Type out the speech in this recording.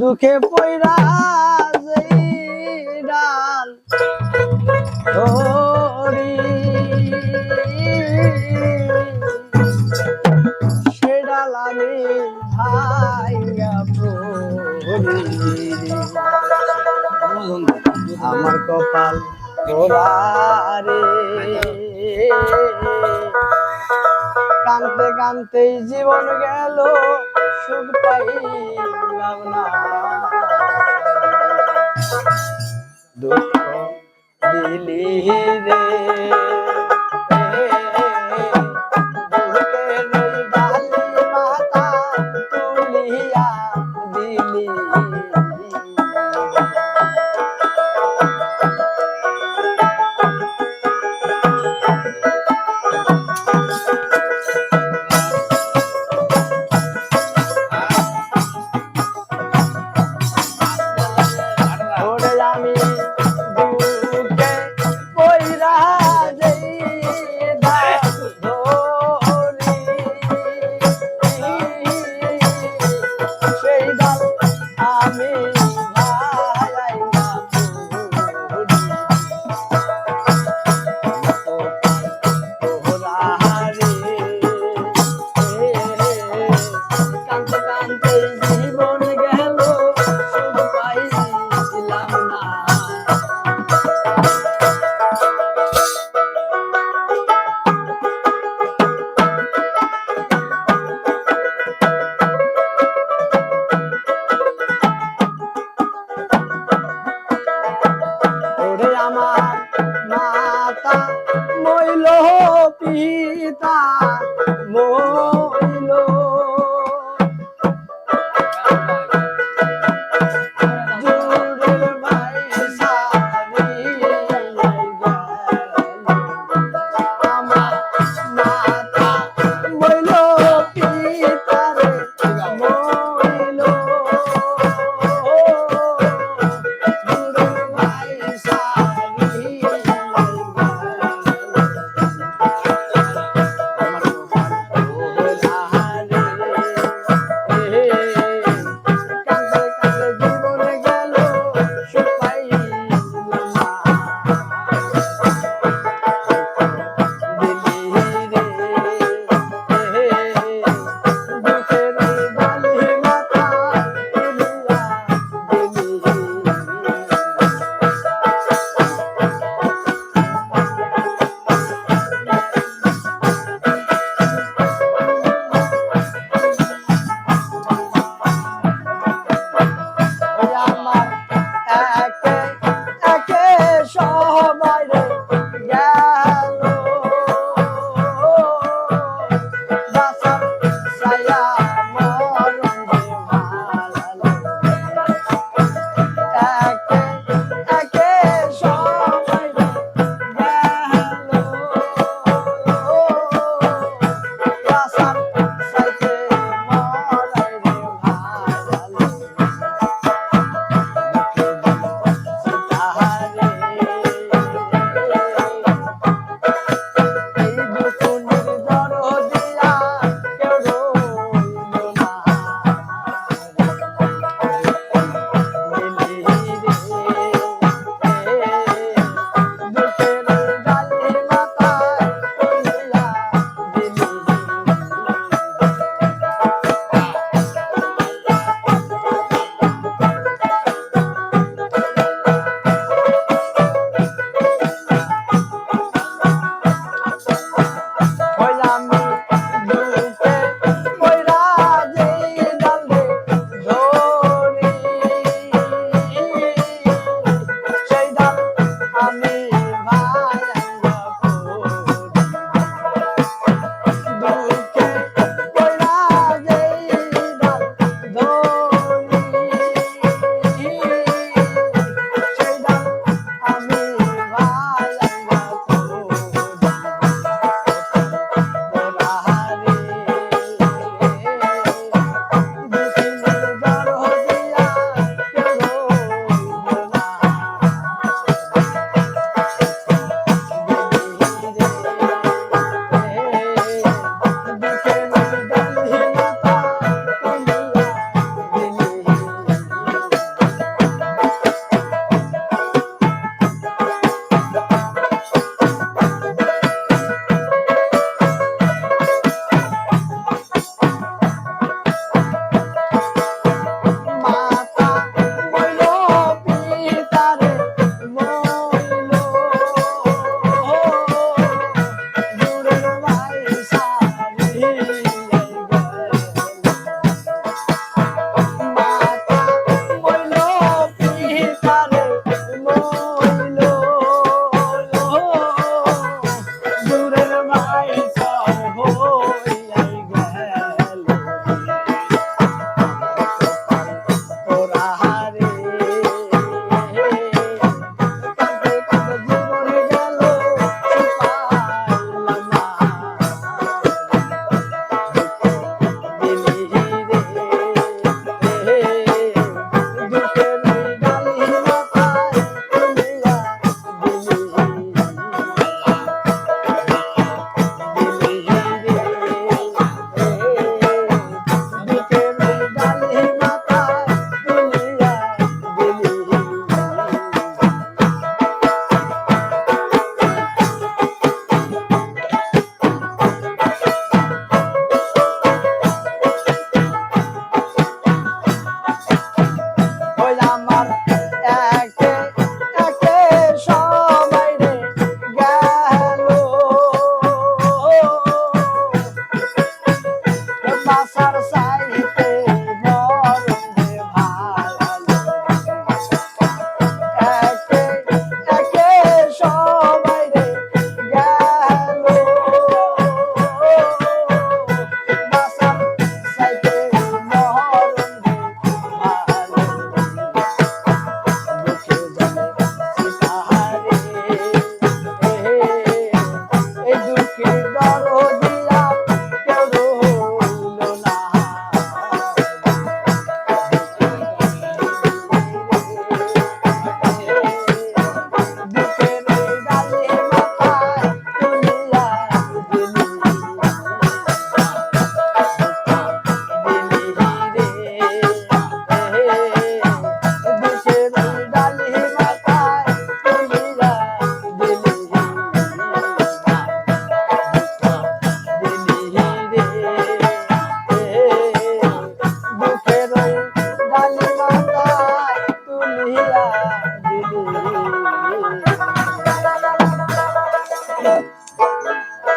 দুঃখে পয়রা ডাল ধরি। সে ডাল আমি আমার কপাল তোরারে কানতে কানতেই জীবন গেল, সুখ পাইলাম না দুঃখ দিলি রে। দিলি। কানতে sa sa